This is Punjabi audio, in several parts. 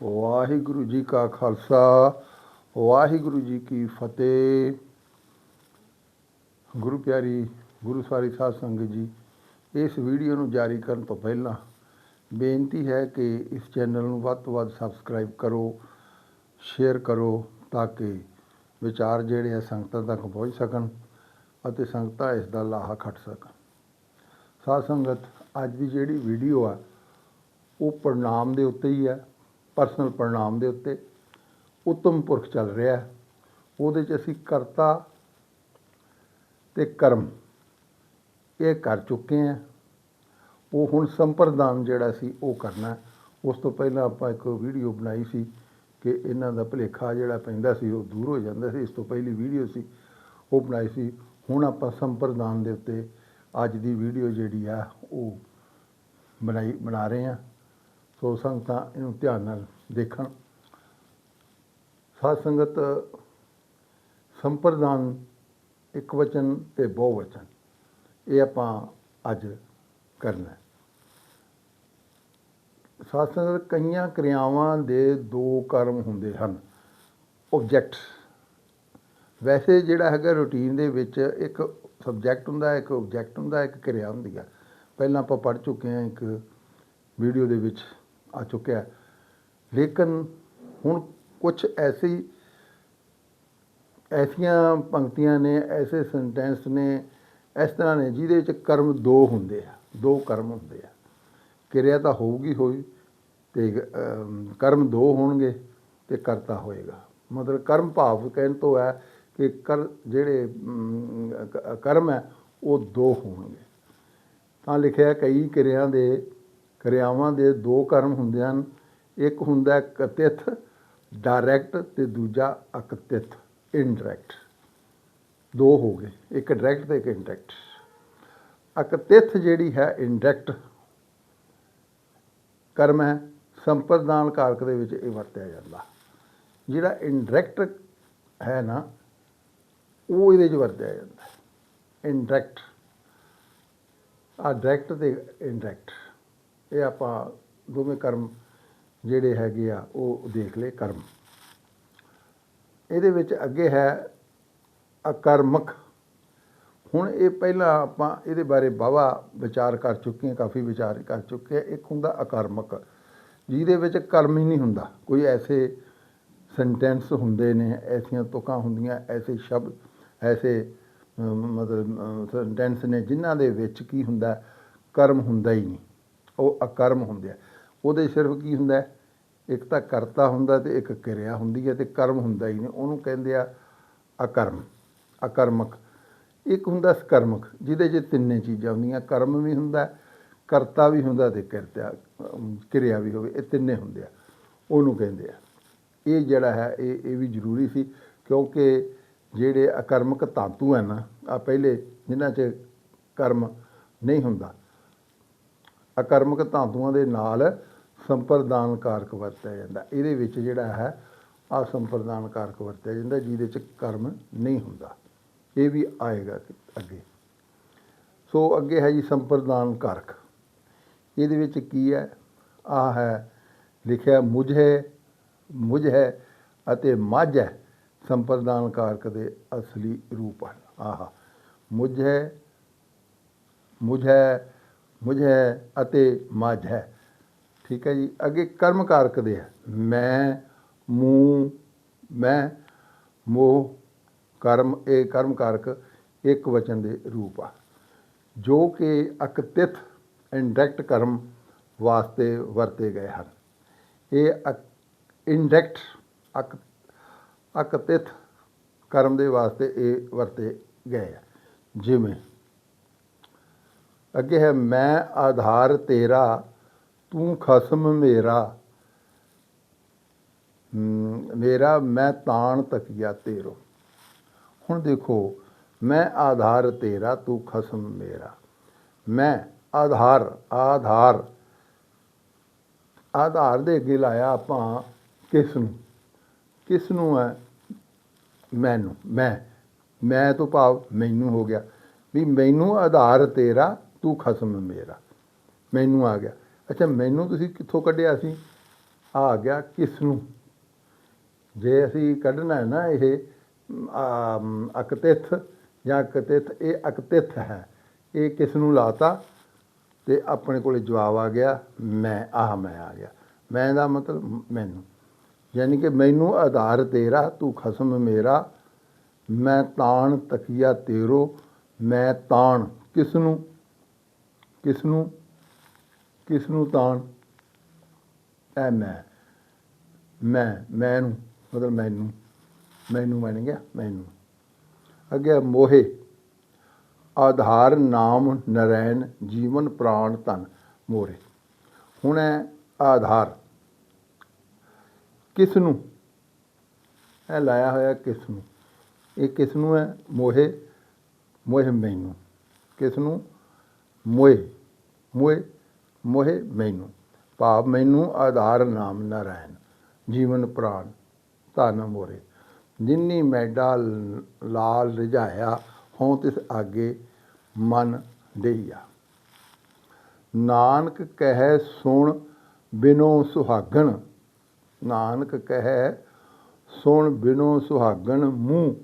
ਵਾਹਿਗੁਰੂ ਜੀ ਕਾ ਖਾਲਸਾ, ਵਾਹਿਗੁਰੂ ਜੀ ਕੀ ਫਤਿਹ। ਗੁਰੂ ਪਿਆਰੀ, ਗੁਰੂ ਸਾਰੀ ਸਾਧ ਸੰਗਤ ਜੀ, ਇਸ ਵੀਡੀਓ ਨੂੰ ਜਾਰੀ ਕਰਨ ਤੋਂ ਪਹਿਲਾਂ ਬੇਨਤੀ ਹੈ ਕਿ ਇਸ ਚੈਨਲ ਨੂੰ ਵੱਧ ਤੋਂ ਵੱਧ ਸਬਸਕ੍ਰਾਈਬ ਕਰੋ, ਸ਼ੇਅਰ ਕਰੋ ਤਾਂ ਕਿ ਵਿਚਾਰ ਜਿਹੜੇ ਆ ਸੰਗਤਾਂ ਤੱਕ ਪਹੁੰਚ ਸਕਣ ਅਤੇ ਸੰਗਤਾਂ ਇਸ ਦਾ ਲਾਹਾ ਖੱਟ ਸਕਣ। ਸਾਧ ਸੰਗਤ, ਅੱਜ ਦੀ ਜਿਹੜੀ ਵੀਡੀਓ ਆ, ਉਹ ਪ੍ਰਣਾਮ ਦੇ ਉੱਤੇ ਹੀ ਹੈ ਪਰਸਨਲ ਪ੍ਰਣਾਮ ਦੇ ਉੱਤੇ ਉਤਮ ਪੁਰਖ ਚੱਲ ਰਿਹਾ ਉਹਦੇ 'ਚ ਅਸੀਂ ਕਰਤਾ ਤੇ ਕਰਮ, ਇਹ ਕਰ ਚੁੱਕੇ ਹਾਂ। ਉਹ ਹੁਣ ਸੰਪਰਦਾਨ ਜਿਹੜਾ ਸੀ, ਉਹ ਕਰਨਾ ਉਸ ਤੋਂ ਪਹਿਲਾਂ ਆਪਾਂ ਇੱਕ ਵੀਡੀਓ ਬਣਾਈ ਸੀ ਕਿ ਇਹਨਾਂ ਦਾ ਭੁਲੇਖਾ ਜਿਹੜਾ ਪੈਂਦਾ ਸੀ, ਉਹ ਦੂਰ ਹੋ ਜਾਂਦਾ ਸੀ। ਇਸ ਤੋਂ ਪਹਿਲੀ ਵੀਡੀਓ ਸੀ, ਉਹ ਬਣਾਈ ਸੀ। ਹੁਣ ਆਪਾਂ ਸੰਪਰਦਾਨ ਦੇ ਉੱਤੇ ਅੱਜ ਦੀ ਵੀਡੀਓ ਜਿਹੜੀ ਆ, ਉਹ ਬਣਾਈ, ਬਣਾ ਰਹੇ ਹਾਂ। ਸੋ ਸੰਗਤਾਂ ਇਹਨੂੰ ਧਿਆਨ ਨਾਲ ਦੇਖਣ। ਸਾਧ ਸੰਗਤ ਸੰਪਰਦਾਨ ਇੱਕ ਵਚਨ ਤੇ ਬਹੁ ਵਚਨ। ਇਹ ਆਪਾਂ ਅੱਜ ਕਰਨਾ ਹੈ। ਸਾਧ ਸੰਗਤ ਕਈਆਂ ਕਿਰਿਆਵਾਂ ਦੇ ਦੋ ਕਰਮ ਹੁੰਦੇ ਹਨ। ਆਬਜੈਕਟ ਵੈਸੇ ਜਿਹੜਾ ਹੈਗਾ ਰੂਟੀਨ ਦੇ ਵਿੱਚ ਇੱਕ ਸਬਜੈਕਟ ਹੁੰਦਾ, ਇੱਕ ਆਬਜੈਕਟ ਹੁੰਦਾ, ਇੱਕ ਕਿਰਿਆ ਹੁੰਦੀ ਆ। ਪਹਿਲਾਂ ਆਪਾਂ ਪੜ੍ਹ ਚੁੱਕੇ ਹਾਂ ਇੱਕ ਵੀਡੀਓ ਦੇ ਵਿੱਚ। ਆ ਚੁੱਕਿਆ ਲੇਕਿਨ ਹੁਣ ਕੁਝ ਐਸੀ, ਐਸੀਆਂ ਪੰਕਤੀਆਂ ਨੇ, ਐਸੇ ਸੈਂਟੈਂਸ ਨੇ, ਇਸ ਤਰ੍ਹਾਂ ਨੇ ਜਿਹਦੇ ਚ ਕਰਮ ਦੋ ਹੁੰਦੇ ਆ, ਦੋ ਕਰਮ ਹੁੰਦੇ ਆ। ਕਿਰਿਆ ਤਾਂ ਹੋਊਗੀ ਹੋਈ ਤੇ ਕਰਮ ਦੋ ਹੋਣਗੇ ਤੇ ਕਰਤਾ ਹੋਏਗਾ। ਮਤਲਬ ਕਰਮ ਭਾਵ ਕਹਿਣ ਤੋਂ ਹੈ ਕਿ ਕਰ, ਜਿਹੜੇ ਕਰਮ ਹੈ, ਉਹ ਦੋ ਹੋਣਗੇ। ਤਾਂ ਲਿਖਿਆ ਕਈ ਕਿਰਿਆਂ ਦੇ ਕਿਰਿਆਵਾਂ ਦੇ ਦੋ ਕਰਮ ਹੁੰਦੇ ਹਨ। ਇੱਕ ਹੁੰਦਾ ਹੈ ਕਤਿਥ ਡਾਇਰੈਕਟ ਤੇ ਦੂਜਾ ਅਕਤਿਥ ਇਨਡਾਇਰੈਕਟ ਦੋ ਹੋ ਗਏ, ਇੱਕ ਡਾਇਰੈਕਟ ਤੇ ਇੱਕ ਇਨਡਾਇਰੈਕਟ ਅਕਤਿਥ ਜਿਹੜੀ ਹੈ ਇਨਡਾਇਰੈਕਟ ਕਰਮ ਹੈ, ਸੰਪਰਦਾਨ ਕਾਰਕ ਦੇ ਵਿੱਚ ਇਹ ਵਰਤਿਆ ਜਾਂਦਾ। ਜਿਹੜਾ ਇਨਡਾਇਰੈਕਟ ਹੈ ਨਾ, ਉਹ ਇਹਦੇ 'ਚ ਵਰਤਿਆ ਜਾਂਦਾ ਇਨਡਾਇਰੈਕਟ ਆ ਡਾਇਰੈਕਟ ਤੇ ਇਨਡਾਇਰੈਕਟ ਇਹ ਆਪਾਂ ਦੋਵੇਂ ਕਰਮ ਜਿਹੜੇ ਹੈਗੇ ਆ, ਉਹ ਦੇਖ ਲਏ ਕਰਮ। ਇਹਦੇ ਵਿੱਚ ਅੱਗੇ ਹੈ ਅਕਰਮਕ। ਹੁਣ ਇਹ ਪਹਿਲਾਂ ਆਪਾਂ ਇਹਦੇ ਬਾਰੇ ਬਾਵਾ ਵਿਚਾਰ ਕਰ ਚੁੱਕੇ ਹਾਂ, ਕਾਫੀ ਵਿਚਾਰ ਕਰ ਚੁੱਕੇ ਹਾਂ। ਇੱਕ ਹੁੰਦਾ ਅਕਰਮਕ, ਜਿਹਦੇ ਵਿੱਚ ਕਰਮ ਹੀ ਨਹੀਂ ਹੁੰਦਾ। ਕੋਈ ਐਸੇ ਸੈਂਟੈਂਸ ਹੁੰਦੇ ਨੇ, ਐਸੀਆਂ ਤੁਕਾਂ ਹੁੰਦੀਆਂ, ਐਸੇ ਸ਼ਬਦ, ਐਸੇ ਮਤਲਬ ਸੈਂਟੈਂਸ ਨੇ, ਜਿਨ੍ਹਾਂ ਦੇ ਵਿੱਚ ਕੀ ਹੁੰਦਾ, ਕਰਮ ਹੁੰਦਾ ਹੀ ਨਹੀਂ। ਉਹ ਅਕਰਮ ਹੁੰਦੇ ਆ। ਉਹਦੇ ਸਿਰਫ ਕੀ ਹੁੰਦਾ ਇੱਕ ਤਾਂ ਕਰਤਾ ਹੁੰਦਾ ਤੇ ਇੱਕ ਕਿਰਿਆ ਹੁੰਦੀ ਹੈ ਤੇ ਕਰਮ ਹੁੰਦਾ ਹੀ ਨਹੀਂ। ਉਹਨੂੰ ਕਹਿੰਦੇ ਆ ਅਕਰਮ, ਅਕਰਮਕ। ਇੱਕ ਹੁੰਦਾ ਸਕਰਮਕ, ਜਿਹਦੇ 'ਚ ਤਿੰਨੇ ਚੀਜ਼ਾਂ ਹੁੰਦੀਆਂ। ਕਰਮ ਵੀ ਹੁੰਦਾ, ਕਰਤਾ ਵੀ ਹੁੰਦਾ ਤੇ ਕਿਰਤਾ ਕਿਰਿਆ ਵੀ ਹੋਵੇ, ਇਹ ਤਿੰਨੇ ਹੁੰਦੇ ਆ। ਉਹਨੂੰ ਕਹਿੰਦੇ ਆ। ਇਹ ਜਿਹੜਾ ਹੈ, ਇਹ ਇਹ ਵੀ ਜ਼ਰੂਰੀ ਸੀ, ਕਿਉਂਕਿ ਜਿਹੜੇ ਅਕਰਮਕ ਧਾਤੂ ਹੈ ਨਾ ਆ ਪਹਿਲੇ ਜਿਨ੍ਹਾਂ 'ਚ ਕਰਮ ਨਹੀਂ ਹੁੰਦਾ ਅਕਰਮਕ ਧਾਤੂਆਂ ਦੇ ਨਾਲ ਸੰਪਰਦਾਨ ਕਾਰਕ ਵਰਤਿਆ ਜਾਂਦਾ। ਇਹਦੇ ਵਿੱਚ ਜਿਹੜਾ ਹੈ ਆ ਸੰਪਰਦਾਨ ਕਾਰਕ ਵਰਤਿਆ ਜਾਂਦਾ, ਜਿਹਦੇ 'ਚ ਕਰਮ ਨਹੀਂ ਹੁੰਦਾ। ਇਹ ਵੀ ਆਏਗਾ ਅੱਗੇ। ਸੋ ਅੱਗੇ ਹੈ ਜੀ ਸੰਪਰਦਾਨ ਕਾਰਕ ਇਹਦੇ ਵਿੱਚ ਕੀ ਹੈ? ਆ ਹੈ, ਲਿਖਿਆ ਮੁਝ ਹੈ ਮੁਝ ਹੈ ਅਤੇ ਮੱਝ ਹੈ। ਸੰਪਰਦਾਨ ਕਾਰਕ ਦੇ ਅਸਲੀ ਰੂਪ ਹਨ। ਆਹਾ, ਮੁਝ ਹੈ ਮੁਝ ਹੈ ਮੁਝ ਹੈ ਅਤੇ ਮੱਝ ਹੈ। ਠੀਕ ਹੈ ਜੀ। ਅੱਗੇ ਕਰਮ ਕਾਰਕ ਦੇ ਹੈ। ਮੈਂ, ਮੂੰ, ਮੈਂ, ਮੋਹ, ਕਰਮ, ਇਹ ਕਰਮ ਕਾਰਕ ਇੱਕ ਵਚਨ ਦੇ ਰੂਪ ਆ। ਜੋ ਕਿ ਅਕਤਿਤ ਇਨਡਾਇਰੈਕਟ ਕਰਮ ਵਾਸਤੇ ਵਰਤੇ ਗਏ ਹਨ। ਇਹ ਇਨਡਾਇਰੈਕਟ ਅਕ, ਅਕਤਿਤ ਕਰਮ ਦੇ ਵਾਸਤੇ ਇਹ ਵਰਤੇ ਗਏ ਆ। ਜਿਵੇਂ ਅੱਗੇ ਹੈ, ਮੈਂ ਆਧਾਰ ਤੇਰਾ, ਤੂੰ ਖਸਮ ਮੇਰਾ। ਮੇਰਾ, ਮੈਂ ਤਾਣ ਤਕੀਆ ਤੇਰੋ। ਹੁਣ ਦੇਖੋ, ਮੈਂ ਆਧਾਰ ਤੇਰਾ, ਤੂੰ ਖਸਮ ਮੇਰਾ। ਮੈਂ ਆਧਾਰ ਆਧਾਰ। ਆਧਾਰ ਦੇ ਅੱਗੇ ਲਾਇਆ ਆਪਾਂ ਕਿਸ ਨੂੰ? ਕਿਸ ਨੂੰ ਹੈ? ਮੈਨੂੰ, ਮੈਂ। ਮੈਂ ਤੋਂ ਭਾਵ ਮੈਨੂੰ ਹੋ ਗਿਆ। ਵੀ ਮੈਨੂੰ ਆਧਾਰ ਤੇਰਾ ਤੂੰ ਖਸਮ ਮੇਰਾ। ਮੈਨੂੰ ਆ ਗਿਆ। ਅੱਛਾ ਮੈਨੂੰ ਤੁਸੀਂ ਕਿੱਥੋਂ ਕੱਢਿਆ ਸੀ? ਆ ਗਿਆ ਕਿਸ ਨੂੰ ਜੇ ਅਸੀਂ ਕੱਢਣਾ ਹੈ ਨਾ ਇਹ ਆਮ, ਅਕਤਿਥ ਜਾਂ ਕਤਿਥ ਇਹ ਅਕਤਿਥ ਹੈ। ਇਹ ਕਿਸ ਨੂੰ ਲਾਤਾ? ਤੇ ਆਪਣੇ ਕੋਲੇ ਜਵਾਬ ਆ ਗਿਆ ਮੈਂ ਆਹ ਮੈਂ ਆ ਗਿਆ। ਮੈਂ ਦਾ ਮਤਲਬ ਮੈਨੂੰ। ਯਾਨੀ ਕਿ ਮੈਨੂੰ ਆਧਾਰ ਤੇਰਾ ਤੂੰ ਖਸਮ ਮੇਰਾ। ਮੈਂ ਤਾਣ ਤਕੀਆ ਤੇਰੋ ਮੈਂ ਤਾਣ ਕਿਸ ਨੂੰ ਕਿਸ ਨੂੰ ਕਿਸ ਨੂੰ ਤਾਣ? ਐ ਮੈਂ ਮੈਂ, ਮੈਨੂੰ, ਮਤਲਬ ਮੈਨੂੰ ਮੈਨੂੰ ਬਣ ਗਿਆ, ਮੈਨੂੰ। ਅੱਗੇ ਮੋਹੇ, ਆਧਾਰ ਨਾਮ ਨਰੈਣ, ਜੀਵਨ ਪ੍ਰਾਣ ਧਨ ਮੋਰੇ ਹੁਣ ਹੈ ਆਧਾਰ। ਕਿਸ ਨੂੰ ਇਹ ਲਾਇਆ ਹੋਇਆ ਕਿਸ ਨੂੰ ਇਹ ਕਿਸ ਨੂੰ ਹੈ ਮੋਹੇ ਮੋਹੇ ਮੈਨੂੰ। ਕਿਸ ਨੂੰ ਮੋਹੇ ਮੋਏ, ਮੋਹੇ ਮੈਨੂੰ। ਭਾਵ ਮੈਨੂੰ ਆਧਾਰ ਨਾਮ ਨਾਰਾਇਣ ਜੀਵਨ ਪ੍ਰਾਣ, ਧਨ ਮੋਰੇ। ਜਿੰਨੀ ਮੈਡਾ ਲਾਲ ਰਜਾਇਆ ਹੋਂ ਤਿਸ ਆਗੇ ਮਨ ਦੇਈਆ। ਨਾਨਕ ਕਹੈ ਸੁਣ ਬਿਨੋ ਸੁਹਾਗਣ। ਨਾਨਕ ਕਹੈ ਸੁਣ ਬਿਨੋ ਸੁਹਾਗਣ ਮੂੰਹ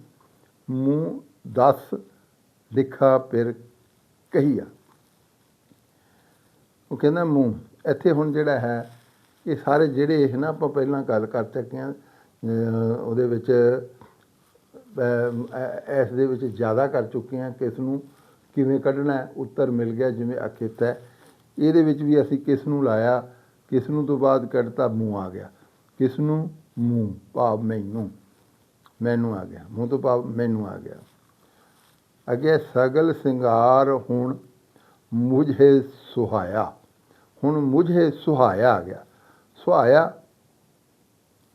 ਮੂੰਹ ਦਸ ਲਿਖਾ ਪਿਰ ਕਹੀਆ। ਉਹ ਕਹਿੰਦਾ, ਮੂੰਹ, ਇੱਥੇ ਹੁਣ ਜਿਹੜਾ ਹੈ, ਇਹ ਸਾਰੇ ਜਿਹੜੇ ਇਹ ਨਾ ਆਪਾਂ ਪਹਿਲਾਂ ਗੱਲ ਕਰ ਚੁੱਕੇ ਹਾਂ ਉਹਦੇ ਵਿੱਚ ਇਸ ਦੇ ਵਿੱਚ ਜ਼ਿਆਦਾ ਕਰ ਚੁੱਕੇ ਹਾਂ, ਕਿਸ ਨੂੰ ਕਿਵੇਂ ਕੱਢਣਾ ਉੱਤਰ ਮਿਲ ਗਿਆ, ਜਿਵੇਂ ਅਖਿਤ ਹੈ ਇਹਦੇ ਵਿੱਚ ਵੀ ਅਸੀਂ ਕਿਸ ਨੂੰ ਲਾਇਆ, ਕਿਸ ਨੂੰ ਤੋਂ ਬਾਅਦ ਕੱਢਤਾ, ਮੂੰਹ ਆ ਗਿਆ। ਕਿਸ ਨੂੰ? ਮੂੰਹ, ਭਾਵ ਮੈਨੂੰ। ਮੈਨੂੰ ਆ ਗਿਆ। ਮੂੰਹ ਤੋਂ ਭਾਵ ਮੈਨੂੰ ਆ ਗਿਆ। ਅੱਗੇ, ਸਗਲ ਸਿੰਗਾਰ ਹੁਣ ਮੁਝੇ ਸੁਹਾਇਆ। ਹੁਣ ਮੁਝੇ ਸੁਹਾਇਆ ਆ ਗਿਆ। ਸੁਹਾਇਆ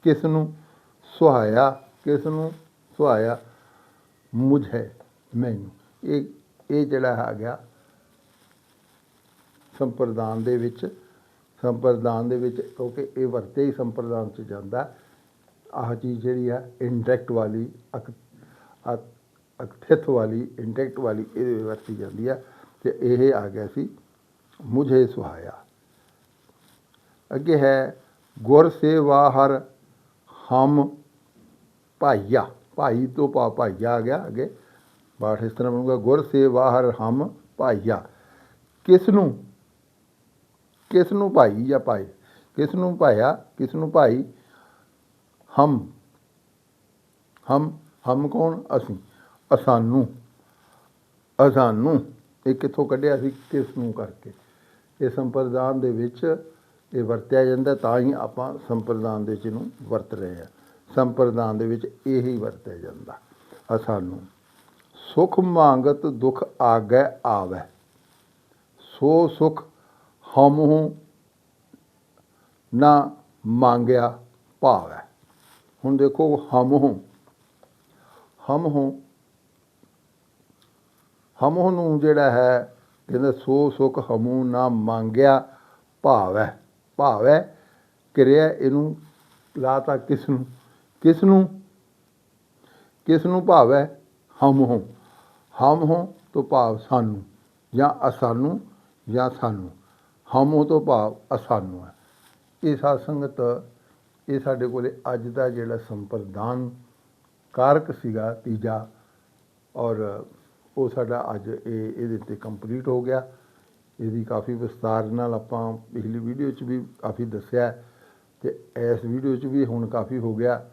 ਕਿਸ ਨੂੰ ਸੁਹਾਇਆ ਕਿਸ ਨੂੰ ਸੁਹਾਇਆ ਮੁਝੇ, ਮੈਨੂੰ। ਇਹ ਇਹ ਜਿਹੜਾ ਆ ਗਿਆ ਸੰਪਰਦਾਨ ਦੇ ਵਿੱਚ, ਸੰਪਰਦਾਨ ਦੇ ਵਿੱਚ, ਕਿਉਂਕਿ ਇਹ ਵਰਤੇ ਹੀ ਸੰਪਰਦਾਨ ਚ ਜਾਂਦਾ। ਆਹ ਚੀਜ਼ ਜਿਹੜੀ ਆ ਇੰਡਾਇਰੈਕਟ ਵਾਲੀ, ਅਕ ਅਕਥਿਤ ਵਾਲੀ ਇੰਡਾਇਰੈਕਟ ਵਾਲੀ, ਇਹਦੇ ਵਰਤੀ ਜਾਂਦੀ ਆ। ਤੇ ਇਹ ਆ ਗਿਆ ਸੀ, ਮੁਝੇ ਸੁਹਾਇਆ। ਅੱਗੇ ਹੈ, ਗੁਰ ਸੇਵਾ ਹਰ ਹਮ ਭਾਈਆ। ਭਾਈ ਤੋਂ ਪਾ ਭਾਈਆ ਆ ਗਿਆ ਅੱਗੇ। ਬਾਠ ਇਸ ਤਰ੍ਹਾਂ ਬਣੂਗਾ, ਗੁਰ ਸੇਵਾ ਹਰ ਹਮ ਭਾਈਆ। ਕਿਸ ਨੂੰ ਕਿਸ ਨੂੰ ਭਾਈ ਜਾਂ ਭਾਈ? ਕਿਸ ਨੂੰ ਭਾਇਆ? ਕਿਸ ਨੂੰ ਭਾਈ? ਹਮ। ਹਮ ਹਮ ਕੌਣ? ਅਸੀਂ। ਅਸਾਨੂੰ। ਅਸਾਨੂੰ। ਇਹ ਕਿੱਥੋਂ ਕੱਢਿਆ ਸੀ, ਕਿਸ ਨੂੰ ਕਰਕੇ? ਇਹ ਸੰਪਰਦਾਨ ਦੇ ਵਿੱਚ ਇਹ ਵਰਤਿਆ ਜਾਂਦਾ, ਤਾਂ ਹੀ ਆਪਾਂ ਸੰਪਰਦਾਨ ਦੇ ਵਿੱਚ ਇਹਨੂੰ ਵਰਤ ਰਹੇ ਹਾਂ। ਸੰਪਰਦਾਨ ਦੇ ਵਿੱਚ ਇਹੀ ਵਰਤਿਆ ਜਾਂਦਾ। ਅਸਾਨੂੰ ਸੁਖ ਮੰਗਤ ਦੁਖ ਆਗੈ ਆਵੈ। ਸੋ ਸੁਖ ਹਮਹੁ ਨਾ ਮੰਗਿਆ ਭਾਵੈ। ਹੁਣ ਦੇਖੋ ਹਮਹੁ ਹਮਹੁ ਹਮਹੁ ਨੂੰ ਜਿਹੜਾ ਹੈ, ਕਹਿੰਦਾ ਸੋ ਸੁਖ ਹਮੂ ਨਾ ਮੰਗਿਆ ਭਾਵ ਹੈ ਭਾਵ ਹੈ ਕਿਰਿਆ ਇਹਨੂੰ ਲਾਤਾ ਕਿਸ ਨੂੰ ਕਿਸ ਨੂੰ ਕਿਸ ਨੂੰ ਭਾਵ? ਹੈ ਹਮ। ਹੋ ਹਮ ਹੋ ਤੋਂ ਭਾਵ ਸਾਨੂੰ ਜਾਂ ਅਸਾਨੂੰ ਜਾਂ ਸਾਨੂੰ। ਹਮ ਹੋ ਤੋਂ ਭਾਵ ਅਸਾਨੂੰ ਹੈ। ਇਹ ਸਾਧ ਸੰਗਤ, ਇਹ ਸਾਡੇ ਕੋਲੇ ਅੱਜ ਦਾ ਜਿਹੜਾ ਸੰਪਰਦਾਨ ਕਾਰਕ ਸੀਗਾ ਤੀਜਾ ਔਰ ਉਹ ਸਾਡਾ ਅੱਜ ਇਹ, ਇਹਦੇ ਤੇ ਕੰਪਲੀਟ ਹੋ ਗਿਆ। ਇਹਦੀ ਕਾਫੀ ਵਿਸਤਾਰ ਨਾਲ ਆਪਾਂ ਪਿਛਲੀ ਵੀਡੀਓ 'ਚ ਵੀ ਕਾਫੀ ਦੱਸਿਆ ਹੈ ਤੇ ਇਸ ਵੀਡੀਓ 'ਚ ਵੀ ਹੁਣ ਕਾਫੀ ਹੋ ਗਿਆ।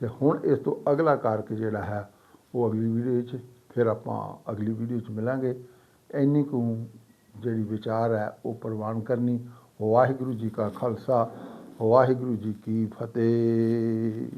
ਤੇ ਹੁਣ ਇਸ ਤੋਂ ਅਗਲਾ ਕਾਰਕ ਜਿਹੜਾ ਹੈ, ਉਹ ਅਗਲੀ ਵੀਡੀਓ 'ਚ, ਫਿਰ ਆਪਾਂ ਅਗਲੀ ਵੀਡੀਓ 'ਚ ਮਿਲਾਂਗੇ। ਇੰਨੀ ਕੁ ਜਿਹੜੀ ਵਿਚਾਰ ਹੈ, ਉਹ ਪ੍ਰਵਾਨ ਕਰਨੀ। ਵਾਹਿਗੁਰੂ ਜੀ ਕਾ ਖਾਲਸਾ, ਵਾਹਿਗੁਰੂ ਜੀ ਕੀ ਫਤਿਹ।